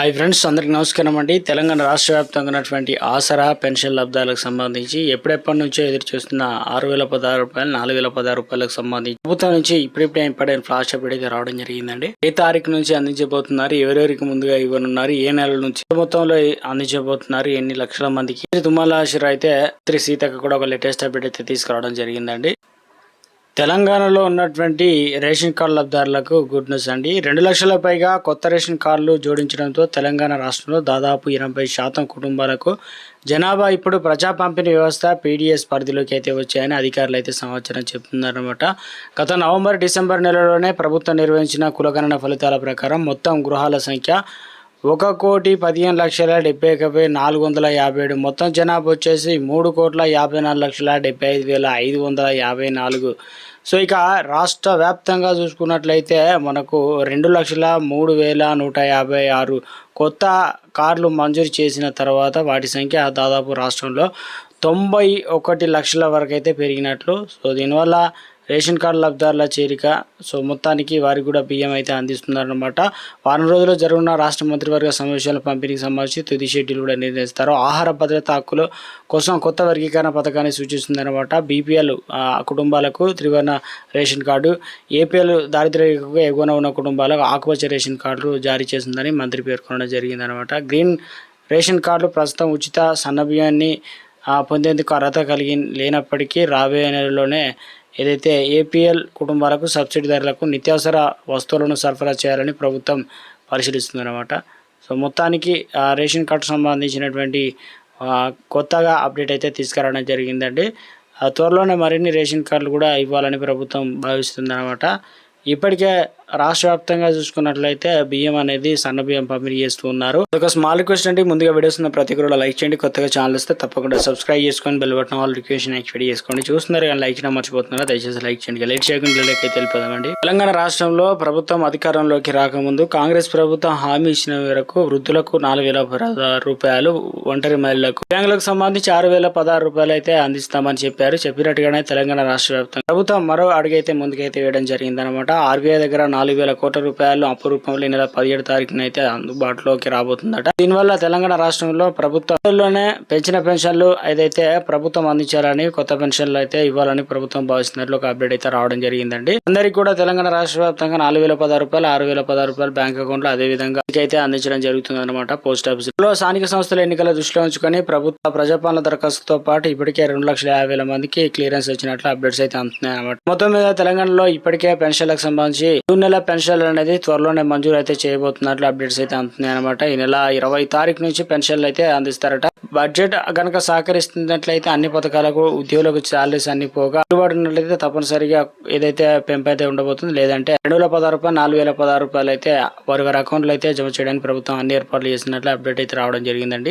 Hi friends అందరికి నమస్కారం అండి. తెలంగాణ రాష్ట్ర వ్యాప్తంగా ఉన్నటువంటి ఆసరా పెన్షన్ లబ్ధాలకు సంబంధించి ఎప్పుడెప్పటి నుంచో ఎదురు చూస్తున్న ఆరు వేల పదహారు రూపాయలు నాలుగు వేల పదహారు రూపాయలకు సంబంధించి ప్రభుత్వం నుంచి ఇప్పుడిప్పుడే పడే ఫ్లాష్ అప్డేట్ అయితే రావడం జరిగిందండి. ఏ తారీఖు నుంచి అందించబోతున్నారు ఎవరెవరికి ముందుగా ఇవ్వనున్నారు ఏ నెల నుంచి మొత్తంలో అందించబోతున్నారు ఎన్ని లక్షల మందికి? తుమ్మల అయితే శ్రీ సీతకు కూడా ఒక లేటెస్ట్ అప్డేట్ అయితే తీసుకురావడం జరిగిందండి. తెలంగాణలో ఉన్నటువంటి రేషన్ కార్డు లబ్ధారులకు గుడ్ న్యూస్ అండి. రెండు లక్షల పైగా కొత్త రేషన్ కార్డులు జోడించడంతో తెలంగాణ రాష్ట్రంలో దాదాపు ఎనభై శాతం కుటుంబాలకు జనాభా ఇప్పుడు ప్రజా పంపిణీ వ్యవస్థ పీడిఎస్ పరిధిలోకి అయితే వచ్చాయని అధికారులు అయితే సమాచారం చెప్తున్నారనమాట గత నవంబర్ డిసెంబర్ నెలలోనే ప్రభుత్వం నిర్వహించిన కులగణన ఫలితాల ప్రకారం మొత్తం గృహాల సంఖ్య ఒక కోటి పదిహేను లక్షల డెబ్బై ఒక వెయ్యి నాలుగు వందల యాభై ఏడు. మొత్తం జనాభా వచ్చేసి మూడు కోట్ల యాభై నాలుగు లక్షల డెబ్బై ఐదు వేల ఐదు వందల యాభై నాలుగు. సో ఇక రాష్ట్ర వ్యాప్తంగా చూసుకున్నట్లయితే మనకు రెండు లక్షల మూడు వేల నూట యాభై ఆరు కొత్త కార్లు మంజూరు చేసిన తర్వాత వాటి సంఖ్య దాదాపు రాష్ట్రంలో తొంభై ఒకటి లక్షల వరకు అయితే పెరిగినట్లు. సో దీనివల్ల రేషన్ కార్డు లబ్ధారుల చేరిక. సో మొత్తానికి వారికి కూడా బియ్యం అయితే అందిస్తున్నారనమాట వారం రోజుల్లో జరుగుతున్న రాష్ట్ర మంత్రివర్గ సమావేశాల పంపిణీకి సంబంధించి తుది షెడ్యూల్ కూడా నిర్ణయిస్తారు. ఆహార భద్రత హక్కుల కోసం కొత్త వర్గీకరణ పథకాన్ని సూచిస్తుందన్నమాట. బీపీఎల్ కుటుంబాలకు త్రివర్ణ రేషన్ కార్డు. ఏపీఎల్ దారిద్ర్యకు ఎగువన ఉన్న కుటుంబాలకు ఆకుపచ్చ రేషన్ కార్డులు జారీ చేసిందని మంత్రి పేర్కొనడం జరిగిందనమాట గ్రీన్ రేషన్ కార్డులు ప్రస్తుతం ఉచిత సన్నబియ్యాన్ని పొందేందుకు అర్హత కలిగి లేనప్పటికీ రాబోయే నెలలోనే ఏదైతే ఏపీఎల్ కుటుంబాలకు సబ్సిడీ ధరలకు నిత్యావసర వస్తువులను సరఫరా చేయాలని ప్రభుత్వం పరిశీలిస్తుందన్నమాట. సో మొత్తానికి ఆ, రేషన్ కార్డు సంబంధించినటువంటి కొత్తగా అప్డేట్ అయితే తీసుకురావడం జరిగిందండి. ఆ, త్వరలోనే మరిన్ని రేషన్ కార్డులు కూడా ఇవ్వాలని ప్రభుత్వం భావిస్తుందన్నమాట. ఇప్పటికే రాష్ట్ర వ్యాప్తంగా చూసుకున్నట్లయితే బియ్యం అనేది సన్న బియ్యం పంపిణీ చేస్తూ ఉన్నారు. ఒక స్మాల్ రిక్వెస్ట్ అండి. ముందుగా వీడియోస్ ఉన్న ప్రతి కూడా లైక్ చేయండి. కొత్తగా ఛానల్ వస్తే తప్పకుండా సబ్స్క్రైబ్ చేసుకొని బెల్ బటన్ ఆల్ రిక్వెషన్ యాక్టివేట్ చేసుకోండి. చూస్తున్నారు కానీ లైక్ చేయడం మర్చిపోతున్నారా. దయచేసి లైక్ చేయండి. లైక్ చేయకుండా అయితే వెళ్ళిపోదామండి. తెలంగాణ రాష్ట్రంలో ప్రభుత్వం అధికారంలోకి రాకముందు కాంగ్రెస్ ప్రభుత్వం హామీ ఇచ్చిన మేరకు వృద్ధులకు నాలుగు వేల పదహారు రూపాయలు ఒంటరి మహిళలకు బ్యాంకులకు సంబంధించి ఆరు వేల పదహారు రూపాయలు అయితే అందిస్తామని చెప్పారు. చెప్పినట్టుగానే తెలంగాణ రాష్ట్ర వ్యాప్తంగా ప్రభుత్వం మరో అడుగైతే ముందుకైతే వేయడం జరిగిందనమాట. ఆర్బీఐ దగ్గర నాలుగు వేల కోట్ల రూపాయలు అప్పు రూపంలో ఈ నెల పదిహేడు తారీఖున అయితే అందుబాటులోకి రాబోతుందట. దీనివల్ల తెలంగాణ రాష్ట్రంలో ప్రభుత్వంలోనే పెంచిన పెన్షన్లు ఏదైతే ప్రభుత్వం అందించాలని కొత్త పెన్షన్లు అయితే ఇవ్వాలని ప్రభుత్వం భావిస్తున్నట్లు ఒక అప్డేట్ అయితే రావడం జరిగిందండి. అందరికీ కూడా తెలంగాణ రాష్ట్ర వ్యాప్తంగా నాలుగు వేల పదహారు రూపాయలు ఆరు వేల పదహారు రూపాయలు బ్యాంక్ అకౌంట్లో అదే విధంగా అయితే అందించడం జరుగుతుంది అనమాట పోస్ట్ ఆఫీస్లో స్థానిక సంస్థల ఎన్నికల దృష్టిలో ఉంచుకొని ప్రభుత్వ ప్రజాపాలన దరఖాస్తుతో పాటు ఇప్పటికే రెండు లక్షల యాభై వేల మందికి క్లియరెన్స్ వచ్చినట్లు అప్డేట్స్ అయితే అందుతున్నాయి అనమాట మొత్తం మీద తెలంగాణలో ఇప్పటికే పెన్షన్లకు సంబంధించి జూన్ నెల పెన్షన్లు అనేది త్వరలోనే మంజూరు అయితే చేయబోతున్నట్లు అప్డేట్స్ అయితే అందుతున్నాయి అనమాట ఈ నెల ఇరవై తారీఖు నుంచి పెన్షన్లు అయితే అందిస్తారట. బడ్జెట్ గనక సహకరిస్తున్నట్లయితే అన్ని పథకాలకు ఉద్యోగులకు సాలరీస్ అన్ని పోగా అందుబాటు తప్పనిసరిగా ఏదైతే పెంపు అయితే ఉండబోతుంది లేదంటే రెండు వేల పదహారు రూపాయలు నాలుగు వేల పదహారు రూపాయలు అయితే వారి వారి అకౌంట్లు అయితే జమ చేయడానికి ప్రభుత్వం అన్ని ఏర్పాట్లు చేసినట్లు అప్డేట్ అయితే రావడం జరిగిందండి.